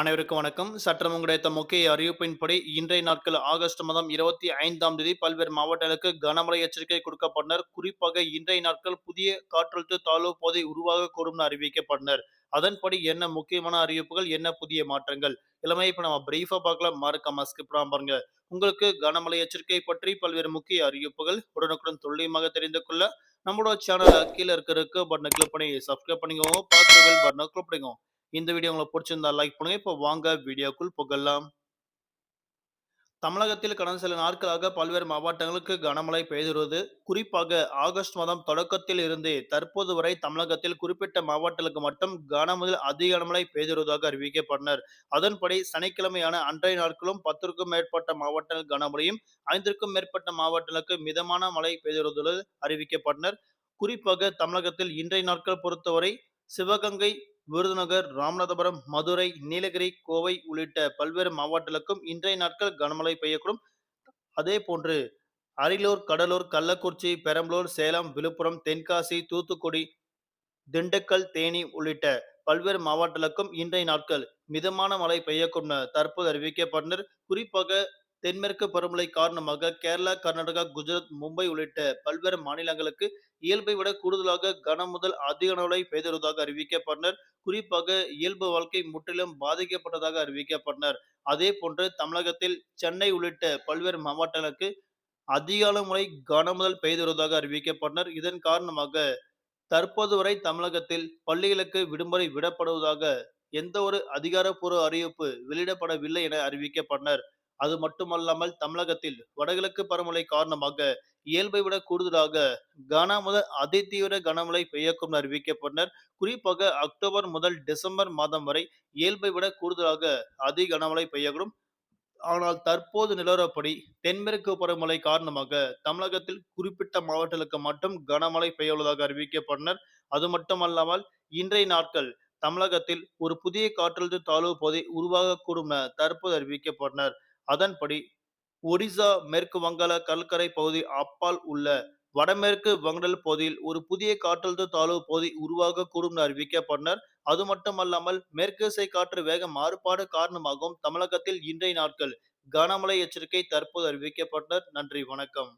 அனைவருக்கும் வணக்கம். சற்றம் கிடைத்த முக்கிய அறிவிப்பின்படி இன்றைய நாட்கள் ஆகஸ்ட் மாதம் இருபத்தி ஐந்தாம் தேதி பல்வேறு மாவட்டங்களுக்கு கனமழை எச்சரிக்கை கொடுக்கப்பட்டனர். குறிப்பாக இன்றைய நாட்கள் புதிய காற்றழுத்த தாழ்வு போதை உருவாகக்கூடும் அறிவிக்கப்பட்டனர். அதன்படி என்ன முக்கியமான அறிவிப்புகள் என்ன புதிய மாற்றங்கள்? எல்லாமே இப்ப நம்ம பிரீஃபா பார்க்கலாம். மறக்காம ஸ்கிப் பாருங்க. உங்களுக்கு கனமழை எச்சரிக்கை பற்றி பல்வேறு முக்கிய அறிவிப்புகள் உடனுக்குடன் துல்லியமாக தெரிந்து கொள்ள நம்மளோட சேனல் கீழே இருக்கிறதுக்கு பட்டனை கிளிக் பண்ணி சப்ஸ்கிரைப் பண்ணிக்கோங்க. பார்த்து பட்டனை கிளிக் பண்ணிக்கோங்க. இந்த வீடியோ உங்களுக்கு பிடிச்சிருந்தா லைக் பண்ணுங்க. இப்போ வாங்க வீடியோக்குள் புகழலாம். தமிழகத்தில் கடந்த சில நாட்களாக பல்வேறு மாவட்டங்களுக்கு கனமழை பெய்துள்ளது. குறிப்பாக ஆகஸ்ட் மாதம் தொடக்கத்தில் இருந்தே தற்போது வரை தமிழகத்தில் குறிப்பிட்ட மாவட்டங்களுக்கு மட்டும் கனமுதல் அதிக கனமழை பெய்துள்ளதாக அறிவிக்கப்பட்டனர். அதன்படி சனிக்கிழமையான அன்றைய நாட்களும் பத்திற்கும் மேற்பட்ட மாவட்டங்கள் கனமழையும் ஐந்திற்கும் மேற்பட்ட மாவட்டங்களுக்கு மிதமான மழை பெய்துள்ளது அறிவிக்கப்பட்டனர். குறிப்பாக தமிழகத்தில் இன்றைய நாட்கள் பொறுத்தவரை சிவகங்கை விருதுநகர் ராமநாதபுரம் மதுரை நீலகிரி கோவை உள்ளிட்ட பல்வேறு மாவட்டங்களுக்கும் இன்றைய நாட்கள் கனமழை பெய்யக்கூடும். அதே போன்று அரியலூர் கடலூர் கள்ளக்குறிச்சி பெரம்பலூர் சேலம் விழுப்புரம் தென்காசி தூத்துக்குடி திண்டுக்கல் தேனி உள்ளிட்ட பல்வேறு மாவட்டங்களுக்கும் இன்றைய நாட்கள் மிதமான மழை பெய்யக்கூடும் தற்போது அறிவிக்கப்பட்டனர் குறிப்பாக தென்மேற்கு பருவமழை காரணமாக கேரளா கர்நாடகா குஜராத் மும்பை உள்ளிட்ட பல்வேறு மாநிலங்களுக்கு இயல்பை விட கூடுதலாக கனமுதல் அதிக மழை பெய்துள்ளதாக அறிவிக்கப்பட்டனர். குறிப்பாக இயல்பு வாழ்க்கை முற்றிலும் பாதிக்கப்பட்டதாக அறிவிக்கப்பட்டனர். அதே போன்று தமிழகத்தில் சென்னை உள்ளிட்ட பல்வேறு மாவட்டங்களுக்கு அதிகால முறை கனமுதல் பெய்துள்ளதாக அறிவிக்கப்பட்டனர். இதன் காரணமாக தற்போது வரை தமிழகத்தில் பள்ளிகளுக்கு விடுமுறை விடப்படுவதாக எந்த ஒரு அதிகாரப்பூர்வ அறிவிப்பு வெளியிடப்படவில்லை என அறிவிக்கப்பட்டனர். அது மட்டுமல்லாமல் தமிழகத்தில் வடகிழக்கு பருவமழை காரணமாக இயல்பை விட கூடுதலாக கன முதல் அதிதீவிர கனமழை பெய்யக்கும் அறிவிக்கப்பட்டனர். குறிப்பாக அக்டோபர் முதல் டிசம்பர் மாதம் வரை இயல்பை விட கூடுதலாக அதி கனமழை பெய்யக்கூடும். ஆனால் தற்போது நிலவரப்படி தென்மேற்கு பருவமழை காரணமாக தமிழகத்தில் குறிப்பிட்ட மாவட்டங்களுக்கு மட்டும் கனமழை பெய்யுள்ளதாக அறிவிக்கப்பட்டனர். அது மட்டுமல்லாமல் இன்றைய நாட்கள் தமிழகத்தில் ஒரு புதிய காற்றழுத்த தாழ்வு பகுதி உருவாகக்கூடும் என தற்போது அறிவிக்கப்பட்டனர். அதன்படி ஒடிசா மேற்கு வங்காள கடற்கரை பகுதி அப்பால் உள்ள வடமேற்கு வங்கடல் பகுதியில் ஒரு புதிய காற்றழுத்த தாழ்வு பகுதி உருவாக கூடும் அறிவிக்கப்பட்டனர். அது மட்டுமல்லாமல் மேற்குசை காற்று வேக மாறுபாடு காரணமாகவும் தமிழகத்தில் இன்றைய நாட்கள் கனமழை எச்சரிக்கை தற்போது அறிவிக்கப்பட்டனர். நன்றி வணக்கம்.